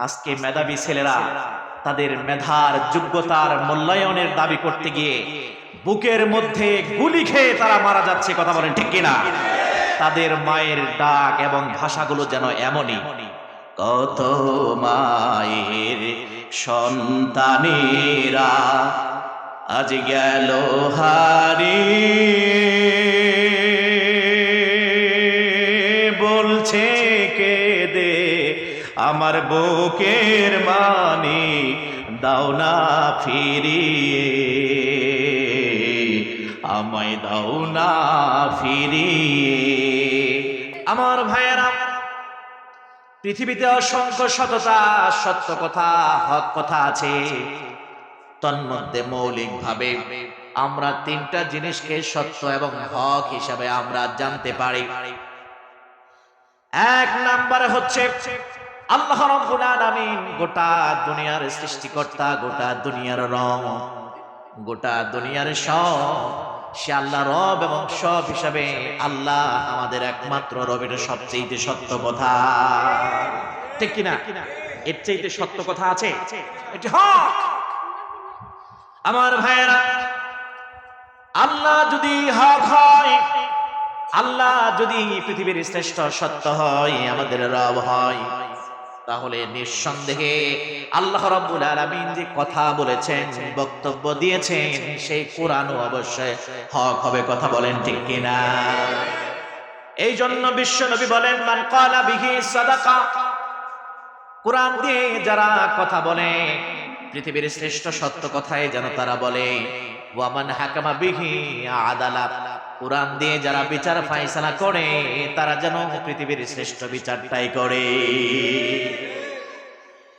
আজকে মেধাবী ছেলেরা তাদের মেধার যোগ্যতার মূল্যায়নের দাবি করতে গিয়ে বুকের মধ্যে গুলি খেয়ে তারা মারা যাচ্ছে, কথা বলেন ঠিক কিনা? তাদের মায়ের ডাক এবং ভাষাগুলো যেন এমনই। কত মায়ের সন্তানেরা আজ গেল হারিয়ে। আমার বুকের মানি, দাও না ফিরিয়ে। আমায় দাও না ফিরিয়ে। আমার ভাইয়েরা, পৃথিবীতে অসংখ্য সততা, সত্য কথা, হক কথা আছে। তন্মধ্যে মৌলিক ভাবে আমরা তিনটা জিনিসকে সত্য এবং হক হিসাবে আমরা জানতে পারি। এক নাম্বারে হচ্ছে আল্লাহ রাব্বুল আলামিন গোটা দুনিয়ার সৃষ্টিকর্তা, গোটা দুনিয়ার রং গোটা দুনিয়ার সব, সে আল্লাহ রব এবং সব হিসাবে আল্লাহ আমাদের একমাত্র রবের সবচেয়ে সত্য কথা। ঠিক কিনা? এর চাইতে সত্য কথা আছে? হক। আমার ভাইয়েরা, আল্লাহ যদি হক হয়, আল্লাহ যদি পৃথিবীর শ্রেষ্ঠ সত্য হয়, আমাদের রব হয়। তাহলে নিঃসন্দেহে আল্লাহ রাব্বুল আলামিন যে কথা বলেছেন, বক্তব্য দিয়েছেন, সেই কোরআনও অবশ্যই হক হবে, কথা বলেন ঠিক কিনা? এই জন্য বিশ্ব নবী বলেন, মান কালা বিহি সাদাকা। কোরআন দিয়ে যারা কথা বলে, পৃথিবীর শ্রেষ্ঠ সত্য কথায় যেন তারা বলে ওয়ামান হাকামা বিহি আদালা। কোরআন দিয়ে যারা বিচার ফাইসালা করে, তারা যেন পৃথিবীর শ্রেষ্ঠ বিচারটাই করে।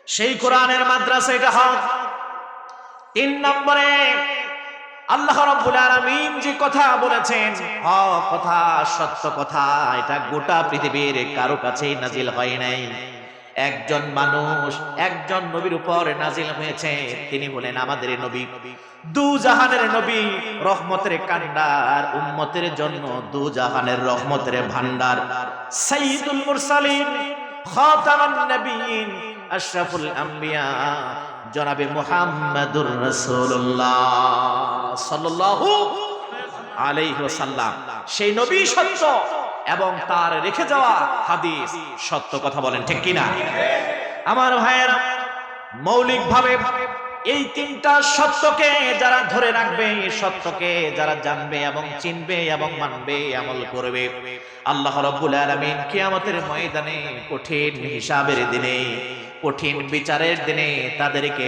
সেই কোরআনের মাদ্রাসা এটা হক। তিন নম্বরে, আল্লাহ রাব্বুল আলামিন যে কথা বলেছেন, হক কথা, সত্য কথা, এটা গোটা পৃথিবীর কারও কাছেই নাজিল হয় নাই। একজন মানুষ, একজন নবীর উপর নাজিল হয়েছে। তিনি বলেন, আমাদের নবী, দু জাহানের নবী, রহমতের কান্ডার, উম্মতের জন্য দু জাহানের রহমতের ভান্ডার সাইয়্যিদুল মুরসালিন, খাতামুন নবীন, আশরাফুল আম্বিয়া, জনাবে মুহাম্মাদুর রাসূলুল্লাহ সাল্লাল্লাহু আলাইহি ওয়াসাল্লাম। সেই নবী সত্য। এবং তার রেখে যাওয়া হাদিস সত্য কথা বলেন, ঠিক কিনা? আমার ভাইয়েরা মৌলিক ভাবে এই তিনটা সত্যকে যারা ধরে রাখবে সত্যকে যারা জানবে এবং চিনবে এবং মানবে, আমল করবে, আল্লাহ রাব্বুল আলামিন কিয়ামতের ময়দানে কঠিন হিসাবের দিনে, কঠিন বিচারের দিনে তাদেরকে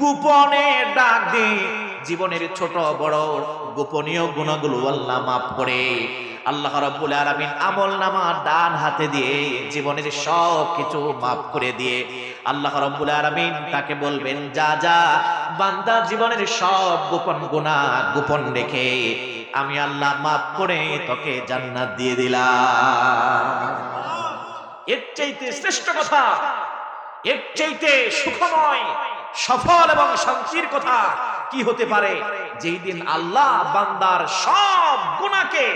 গোপনে ডাক দিয়ে জীবনের ছোট বড় গোপনীয় গুণগুলো আল্লাহ মাফ করে। আল্লাহ রাব্বুল আলামিন আমল নামা ডান হাতে দিয়ে জীবনের সব কিছু মাফ করে দিয়ে আল্লাহ রাব্বুল আলামিন তাকে বলবেন, যা যা, বান্দা জীবনের সব গোপন গুনাহ গোপন রেখে আমি আল্লাহ মাফ করে তোকে জান্নাত দিয়ে দিলাম। এর চাইতে শ্রেষ্ঠ কথা, এর চাইতে সুখময়, সফল এবং শান্তির কথা কি হতে পারে? যেই দিন আল্লাহ বান্দার সব গুণাকে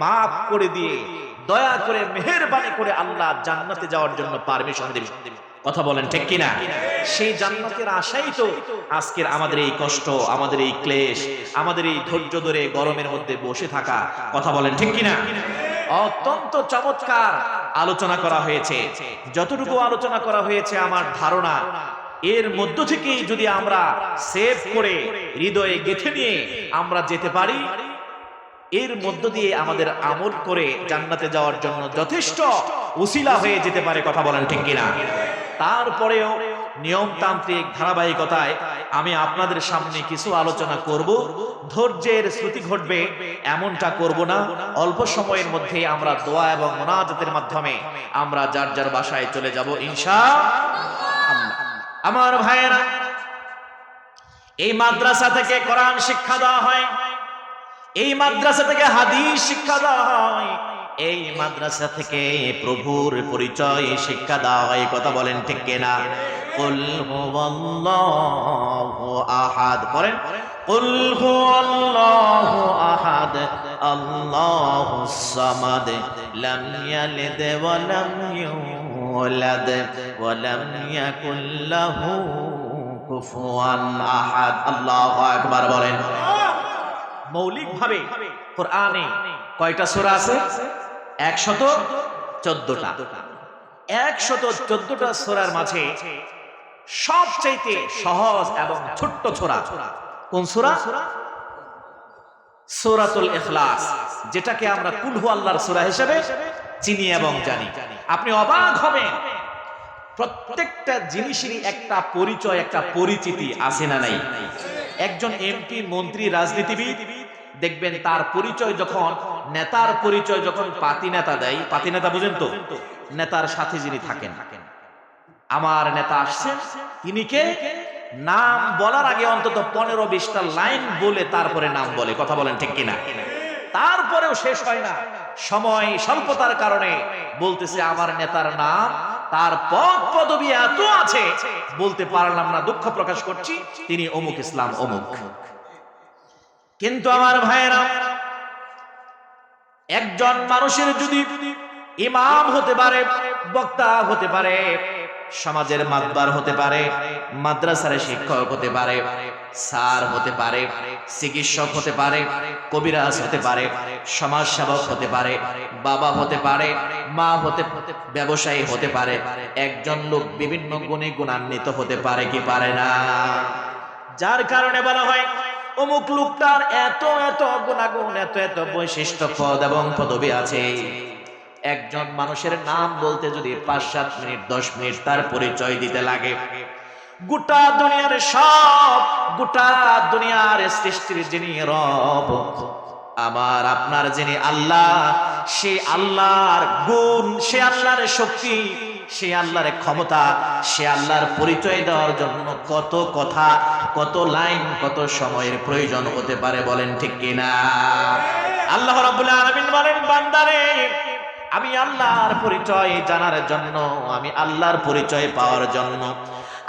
মাফ করে দিয়ে, দয়া করে, মেহেরবানি করে আল্লাহ জান্নাতে যাওয়ার জন্য পারমিশন দেবে কথা বলেন ঠিক কিনা? সেই জান্নাতের আশাই তো আজকের আমাদের এই কষ্ট, আমাদের এই ক্লেশ, আমাদের এই ধৈর্য ধরে গরমের মধ্যে বসে থাকা। কথা বলেন ঠিক কিনা? অত্যন্ত চমৎকার আলোচনা করা হয়েছে। যতটুকু আলোচনা করা হয়েছে আমার ধারণা, এর মধ্য থেকেই যদি আমরা সেভ করে হৃদয়ে গেথে নিয়ে আমরা যেতে পারি এর মধ্য দিয়ে আমাদের আমল করে জান্নাতে যাওয়ার জন্য যথেষ্ট উসিলা হয়ে যেতে পারে কথা বলেন ঠিক কিনা? তারপরেও নিয়মতান্ত্রিক ধারাবাহিকতায় আমি আপনাদের সামনে কিছু আলোচনা করব। ধৈর্যের শ্রুতি ঘটবে, এমনটা করব না। অল্প সময়ের মধ্যে আমরা দোয়া এবং মোনাজাতের মাধ্যমে আমরা যার যার বাসায় চলে যাব ইনশা আমার ভাইয়েরা, এই মাদ্রাসা থেকে কোরআন শিক্ষা দেওয়া হয়। এই মাদ্রাসা থেকে হাদিস শিক্ষা দেয়। এই মাদ্রাসা থেকে প্রভুর পরিচয় শিক্ষা দেওয়া এই কথা বলেন ঠিক কেনা? আহাদ। করেন আহাদ। আল্লাহ সামাদ। আহাদ। আল্লাহ আকবার বলেন। মৌলিকভাবে কোরআনে কয়টা সূরা আছে? একশত চোদ্দটা। একশত চোদ্দটা সূরার মাঝে সবচাইতে সহজ এবং ছোট্ট ছোরা কোন সূরা? সূরাতুল ইখলাস যেটাকে আমরা কুলহু আল্লাহর সূরা হিসেবে চিনি এবং জানি। আপনি অবাক হবেন প্রত্যেকটা জিনিসেরই একটা পরিচয় একটা পরিচিতি আছে না নাই? একজন এমপি মন্ত্রী, রাজনীতিবিদ। দেখবেন তার পরিচয় যখন, নেতার পরিচয় যখন পাতি নেতা দেয়, পাতি নেতা বুঝেন তো? নেতার সাথে যিনি থাকেন। আমার নেতা আসছেন, তিনি কে? নাম বলার আগে অন্তত পনেরো বিশটা লাইন বলে তারপরে নাম বলে, কথা বলেন ঠিক কিনা? তারপরেও শেষ হয় না। সময় স্বল্পতার কারণে বলতেছে, আমার নেতার নাম তার পদ পদবি এত আছে, বলতে পারলাম না, দুঃখ প্রকাশ করছি, তিনি অমুক ইসলাম, অমুক। কিন্তু আমার ভাইয়েরা, একজন মানুষের যদি ইমাম হতে পারে, বক্তা হতে পারে, সমাজের মাতবার হতে পারে, মাদ্রাসার শিক্ষক হতে পারে স্যার হতে পারে, চিকিৎসক হতে পারে, কবিরাজ হতে পারে সমাজ সেবক হতে পারে, বাবা হতে পারে, মা হতে ব্যবসায়ী হতে পারে, একজন লোক বিভিন্ন গুণে গুণান্বিত হতে পারে কি পারে না? যার কারণে বলা হয়, অমুক লোকটার এত এত গুণাগুণ, এত এত বৈশিষ্ট্য, পদ এবং পদবী আছে। একজন মানুষের নাম বলতে যদি পাঁচ সাত মিনিট, দশ মিনিট তার পরিচয় দিতে লাগে গোটা দুনিয়ার সব, গোটা দুনিয়ার সৃষ্টির যিনি রব আমার আপনার যিনি আল্লাহ, সে আল্লাহর গুণ, সে আল্লাহর শক্তি, সে আল্লাহর ক্ষমতা, সে আল্লাহর পরিচয় দেওয়ার জন্য কত কথা, কত লাইন, কত সময়ের প্রয়োজন হতে পারে বলেন ঠিক কিনা? আল্লাহ রাব্বুল আলামিন বলেন, বান্দারে, আমি আল্লাহর পরিচয় জানার জন্য, আমি আল্লাহর পরিচয় পাওয়ার জন্য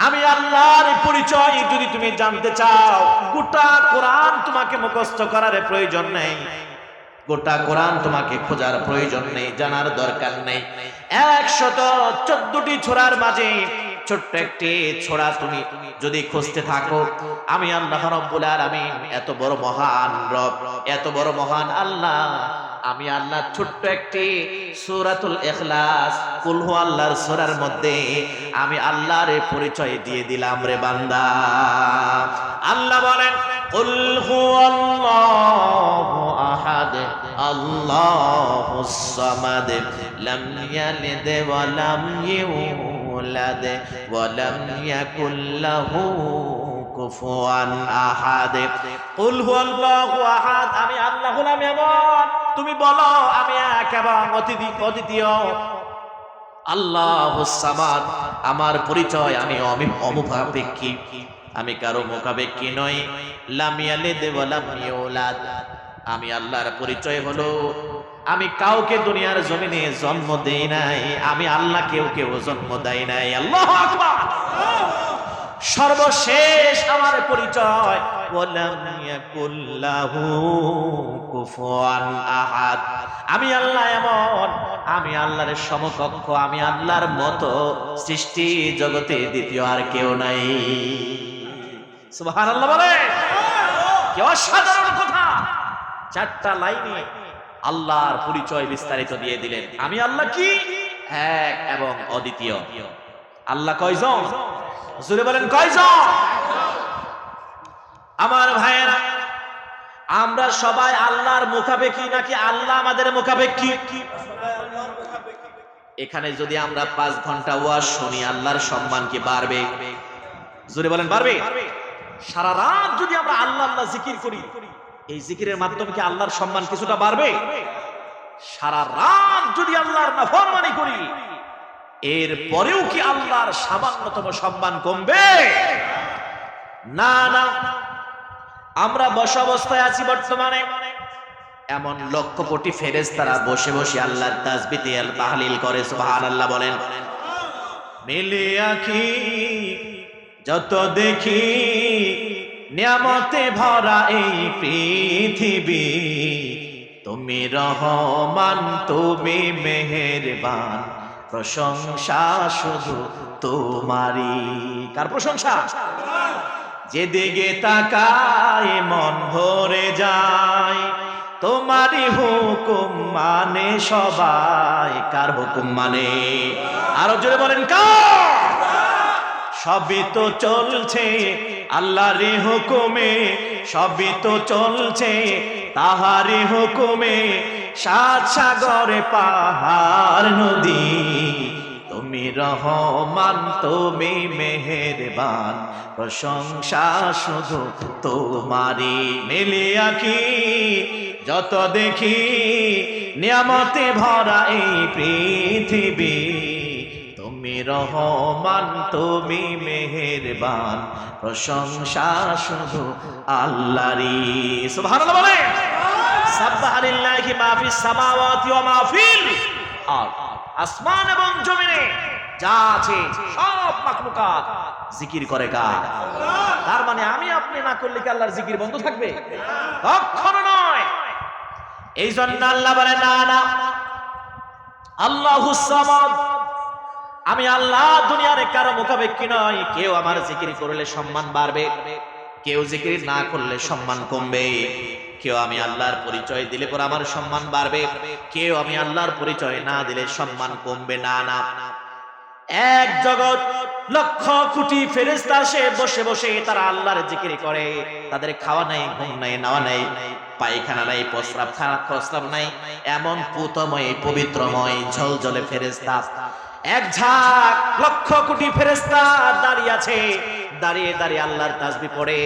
আমি আল্লাহর পরিচয় যদি তুমি জানতে চাও, গোটা কোরআন তোমাকে মুখস্থ করার প্রয়োজন নেই। গোটা কোরআন তোমাকে খোঁজার প্রয়োজন নেই, জানার দরকার নেই। একশত চোদ্দটি ছোড়ার মাঝে ছোট্ট একটি ছোড়া তুমি যদি খুঁজতে থাকো, আমি আল্লাহ রব্বুল আলামিন, এত বড় মহান রব, এত বড় মহান আল্লাহ আমি আল্লাহ ছোট্ট একটি সূরাতুল ইখলাস কুলহু আল্লাহর সূরার মধ্যে আমি আল্লাহর পরিচয় দিয়ে দিলাম রে বান্দা। আল্লাহ বলেন, কুল হু আল্লাহু আহাদ আল্লাহুস সামাদ, লাম ইয়ালিদ ওয়া লাম ইউলাদ, ওয়া লাম ইয়াকুল লাহু কুফুয়ান আহাদ। কুল হু আল্লাহু আহাদ, আমি আল্লাহ হলাম এমন তুমি বলো, আমি এক এবং অতিথি অদ্বিতীয়। আল্লাহ সামাদ, আমার পরিচয় আমি অমি- অমুখাপেক্ষী। আমি কারও মুখাপেক্ষী নই। লামিয়ালে দেওয়ালাম ইউলাদ। আমি আল্লাহর পরিচয় হলো, আমি কাউকে দুনিয়ার জমিনে জন্ম দেই নাই। আমি আল্লাহ কেউ কেউ জন্ম দেয় নাই। আল্লাহ আকবার! সর্বশেষ আমার পরিচয়। আমি আল্লাহ এমন, আমি আল্লাহর সমকক্ষ, আমি আল্লাহর মতো সৃষ্টি জগতে দ্বিতীয় আর কেউ নাই। সুবহানাল্লাহ বলে? কি কথা! চারটা লাইনে আল্লাহর পরিচয় বিস্তারিত দিয়ে দিলেন। আমি আল্লাহ কি? এক এবং অদ্বিতীয়। আল্লাহ কয়জন? জুড়ে বলেন, কয়জন? আমার ভাইয়েরা, আমরা সবাই আল্লাহর মুখাপেক্ষি নাকি আল্লাহ আমাদের মুখাপেক্ষি? এখানে যদি আমরা পাঁচ ঘণ্টা ওয়াজ শুনি, আল্লাহর সম্মান কি বাড়বে? জুড়ে বলেন, বাড়বে। সারা রাত যদি আমরা আল্লাহ আল্লাহ জিকির করি, এই জিকিরের মাধ্যমে কি আল্লাহর সম্মান কিছুটা বাড়বে? সারা রাত যদি আল্লাহর নাফরমানি করি এর পরেও কি আল্লাহর সামান্যতম সম্মান কমবে? না না। আমরা বসা অবস্থায় আছি বর্তমানে। এমন লক্ষ কোটি ফেরেস তারা বসে বসে আল্লাহর আল তাহলিল করে, সুবহানাল্লাহ বলেন। মেলে আখি যত দেখি, নিয়ামতে ভরা এই পৃথিবী। তুমি রহমান, তুমি মেহেরবান। প্রশংসা শুধু তোমারই। কার প্রশংসা? যে যেদিকে তাকায় মন ভরে যায়, তোমারই হুকুম মানে সবাই। কার হুকুম মানে? আরও জোরে বলেন, কার? সবই তো চলছে আল্লাহর হুকুমে, সবই তো চলছে তাহারি হুকুমে। সাত সাগরে, পাহাড়, নদী, তুমি রহমান, তুমি মেহেরবান। প্রশংসা শুধু তোমারি মেলে আঁকি। যত দেখি নিয়ামতে ভরা এই পৃথিবী তুমি রহমান, তুমি মেহেরবান। প্রশংসা শুধু বলে সামাওয়াতি ওয়া আরদ। আসমান এবং জমিনে যা আছে সব মাখলুকাত জিকির করে কার তার মানে আমি আপনি না করলে কি আল্লাহর জিকির বন্ধ থাকবে? কখনো নয়। এই জন্য আল্লাহ বলে, না না। আল্লাহু সামাদ আমি আল্লাহ দুনিয়ার কারও মুখাপেক্ষি নয় কেউ আমার জিকির করলে সম্মান বাড়বে, কেউ জিকির না করলে সম্মান কমবে। কেউ আমি আল্লাহর পরিচয় দিলে পর আমার সম্মান বাড়বে, কেউ আমি আল্লাহর পরিচয় না দিলে সম্মান কমবে না না। এক জগৎ লক্ষ কোটি ফেরেস্তা আসে, বসে বসে তারা আল্লাহর জিকির করে। তাদের খাওয়া নাই, ঘুম নাই, নাওয়া নাই, পায়খানা নাই, প্রস্রাব খারাপ প্রস্রাব নাই। এমন পুতময়, পবিত্রময় ঝল ঝলে ফেরেস্তা এক ঝাঁক লক্ষ কোটি ফেরেস্তা দাঁড়িয়ে আছে। দাঁড়িয়ে দাঁড়িয়ে আল্লাহর তাসবি পড়ে।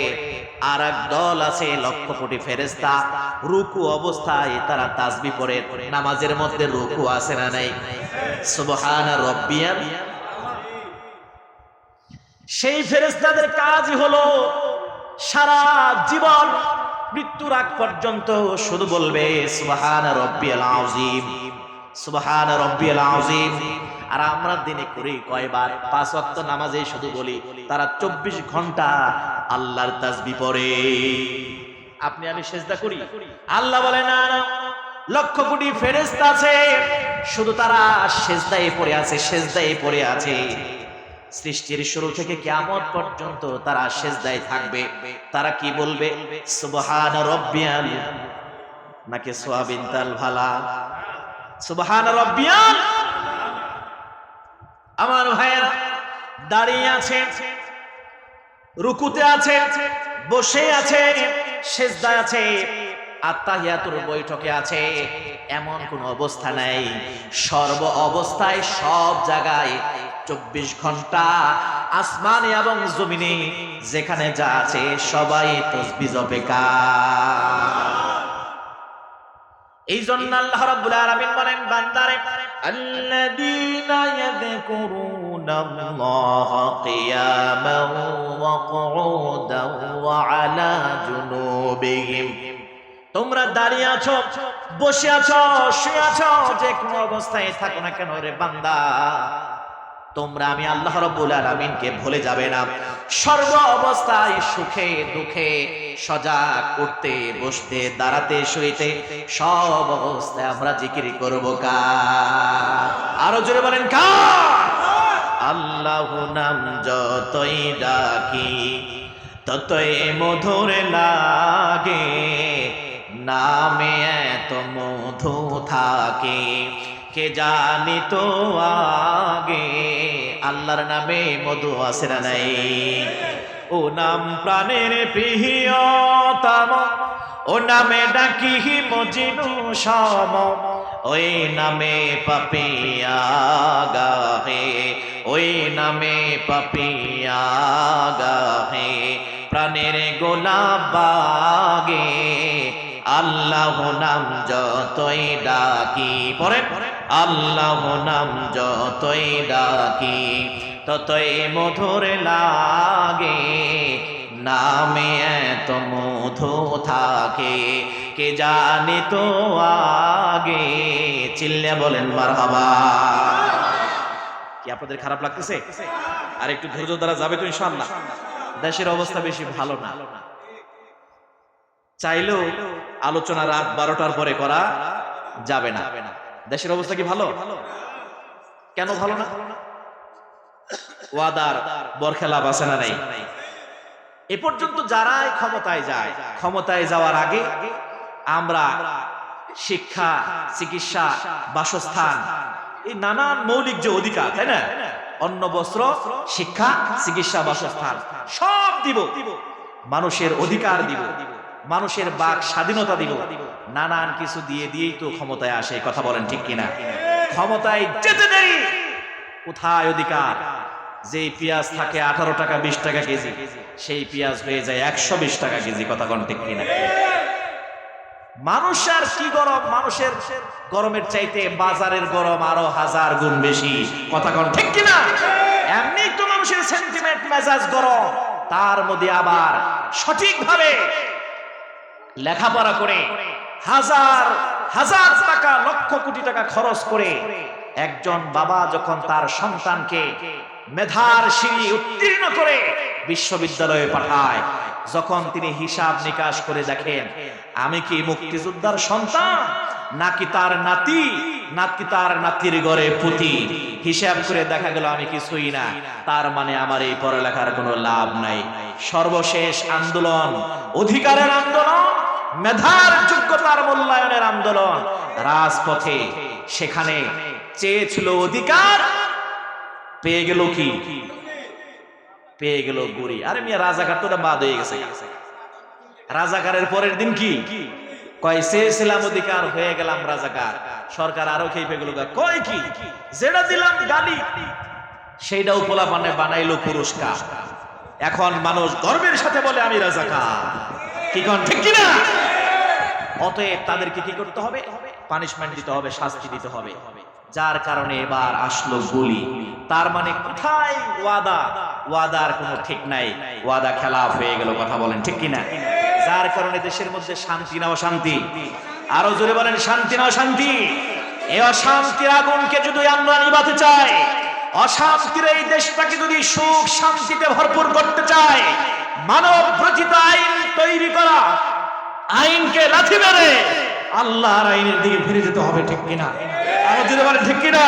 আর এক দল আছে লক্ষ কোটি ফেরেস্তা রুকু অবস্থায় তারা তাসবি পড়ে। নামাজের মধ্যে রুকু আছে না নাই? সুবহান রব্বিয়াল সেই ফেরেস্তাদের কাজই হলো সারা জীবন মৃত্যুর আগ পর্যন্ত শুধু বলবে, সুবহান রব্বিয়াল আযীম। সুবহান রব্বিয়াল আযীম। আর আমরা দিনে করি কয়বার? পাঁচ ওয়াক্ত নামাজে শুধু বলি, তারা চব্বিশ ঘণ্টা আল্লাহর তাসবি পড়ে। আপনি আমি সেজদা করি? আল্লাহ বলে, না লক্ষ কোটি ফেরেস্তা আছে, শুধু তারা সেজদায় পড়ে আছে, সেজদায় পড়ে আছে। সৃষ্টির শুরু থেকে কিয়ামত পর্যন্ত তারা সেজদায় থাকবে। তারা কি বলবে? সুবহান রব্বিয়াল নাকি সোয়াবিন তাল ভালা? সুবহান রব্বিয়াল আমার ভাইয়েরা, দাঁড়িয়ে আছে, রুকুতে আছে, বসে আছে, সেজদায় আছে আত্মাহিয়াতুর বৈঠকে আছে। এমন কোন অবস্থা নাই। সর্ব অবস্থায় সব জায়গায় চব্বিশ ঘণ্টা আসমানে এবং জমিনে যেখানে যা আছে সবাই তসবি জপে এই জন্য আল্লাহ রাব্বুল আলামিন বলেন, বান্দারে الذين يذكرون الله قياما وقعودا وعلى جنوبهم তোমরা দাঁড়িয়ে আছো বসে আছো শুয়ে আছো যে কোনো অবস্থায় থাকো না কেন রে বান্দা তোমরা আমি আল্লাহ রব্বুল আলামিনকে ভুলে যাবে না। সর্ব অবস্থায় সুখে, দুঃখে, সজাগ করতে বসতে, দাঁড়াতে, শুইতে, সব অবস্থায় আমরা জিকির করব কার? আরও জোরে বলেন কার? আল্লাহ নাম যতই ডাকি, ততই মধুর লাগে। নামে এত মধু থাকে কে জানি তো আগে? আল্লাহর নামে মধু আসে না নাই? ও নাম প্রাণের প্রিয়তম, ও নামে ডাকি মজিনু সম, ওই নামে পাপিয়া গাহে ওই নামে পাপিয়া গাহে প্রাণের গোলাপ আল্লাহ নাম যতই ডাকি, পরে পরে। আল্লাহ নাম যতই ডাকি, ততই মধুর লাগে। নামে এত মধু থাকে, কে জানে তো আগে? চিল্লে বলেন, মারহাবা। কি আপনাদের খারাপ লাগতেছে? আর একটু ধৈর্য দ্বারা যাবে তো ইনশাআল্লাহ। দেশের অবস্থা বেশি ভালো না। চাইলেও আলোচনা রাত বারোটার পরে করা যাবে না। দেশের অবস্থা কি ভালো? কেন ভালো না? ওয়াদার বরখেলাপ আছে না নাই? এ পর্যন্ত যারাই ক্ষমতায় যায়, ক্ষমতায় যাওয়ার আগে আমরা শিক্ষা, চিকিৎসা, বাসস্থান, এই নানান মৌলিক যে অধিকার, তাই না? অন্ন, বস্ত্র, শিক্ষা, চিকিৎসা, বাসস্থান, সব দিব। মানুষের অধিকার দিব। মানুষের বাক স্বাধীনতা দিব নানান কিছু দিয়ে দিয়েই তো ক্ষমতায় আসে কথা বলেন ঠিক কিনা? ক্ষমতায় যেতে দেরি। কোথায় অধিকার? যে পেঁয়াজ থাকে আঠারো টাকা, বিশ টাকা কেজি, সেই পেঁয়াজ হয়ে যায় একশো বিশ টাকা কেজি, কথা কোন ঠিক কিনা? মানুষ আর কি গরম? মানুষের গরমের চাইতে বাজারের গরম আরও হাজার গুণ বেশি, কথা কন ঠিক কিনা? এমনি তো মানুষের সেন্টিমেন্ট মেজাজ গরম, তার মধ্যে আবার সঠিকভাবে লেখাপড়া করে হাজার হাজার টাকা, লক্ষ কোটি টাকা খরচ করে একজন বাবা যখন তার সন্তানকে মেধার সিঁড়ি উত্তীর্ণ করে বিশ্ববিদ্যালয়ে পাঠায়, যখন তিনি হিসাব নিকাশ করে দেখেন, আমি কি মুক্তিযোদ্ধার সন্তান? নাকি তার নাতি? নাকি তার নাতির ঘরে পুতি। হিসাব করে দেখা গেল আমি কিছুই না। তার মানে আমার এই পড়ালেখার কোনো লাভ নাই। সর্বশেষ আন্দোলন, অধিকারের আন্দোলন, মেধার যোগ্যতার মূল্যায়নের আন্দোলন, রাজপথে। সেখানে চেয়েছিল অধিকার, পেয়ে গেল কি? পেয়ে গেল গুড়ি। আরে মিয়া, রাজাকার তো বাদ হয়ে গেছে। রাজাকারের পরের দিন কি? কয় চেয়েছিলাম অধিকার হয়ে গেলাম সরকার আরও খেয়ে গেল কয় কি? যেটা দিলাম গালি। সেইটাও পোলা মানে এখন মানুষ গর্বের সাথে বলে, আমি অতএব তাদেরকে কি করতে হবে? পানিশমেন্ট দিতে হবে, শাস্তি দিতে হবে। যার কারণে এবার আসলো গুলি। তার মানে কোথায় ওয়াদা? ওয়াদার কোনো ঠিক নাই। ওয়াদা খেলাফ হয়ে গেল, কথা বলেন, ঠিক কিনা? যার কারণে দেশের মধ্যে শান্তি না অশান্তি। আরও জোরে বলেন, শান্তি না অশান্তি? এই অশান্তির আগুনকে যদি আমরা নিবাতে চাই, অশান্তির এই দেশটাকে যদি সুখ শান্তিতে ভরপুর করতে চাই, মানব রচিত আইন তৈরি করা, আইনকে লাথি মেরে আল্লাহর আইনের দিকে ফিরে যেতে হবে, ঠিক কিনা? আরও যদি বলেন, ঠিক কিনা?